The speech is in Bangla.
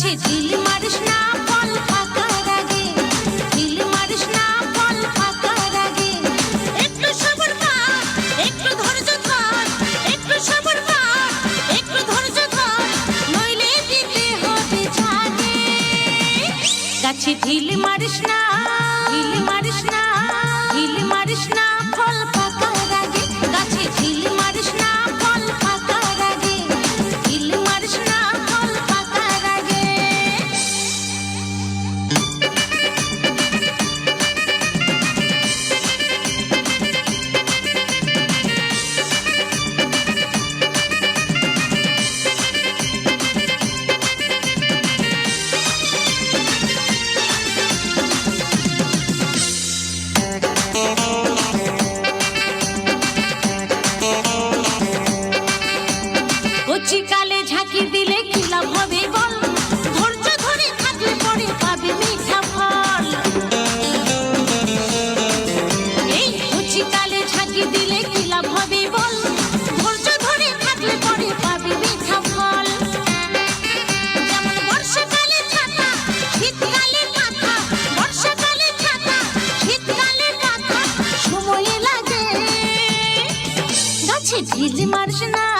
গাছে চিল মারিস না, ফল ফাঁকার আগে। চিল মারিস না, ফল ফাঁকার আগে। একটু সবর কর একটু ধৈর্য ধর। একটু সবর কর একটু ধৈর্য ধর। নইলে দিতে হবে ছাগে গাছে চিল মারিস না চিল মারিস না চিল মারিস না। কচিকালে ঝাঁকি দিলে কি লাভ হবে বল? ইজি মারস না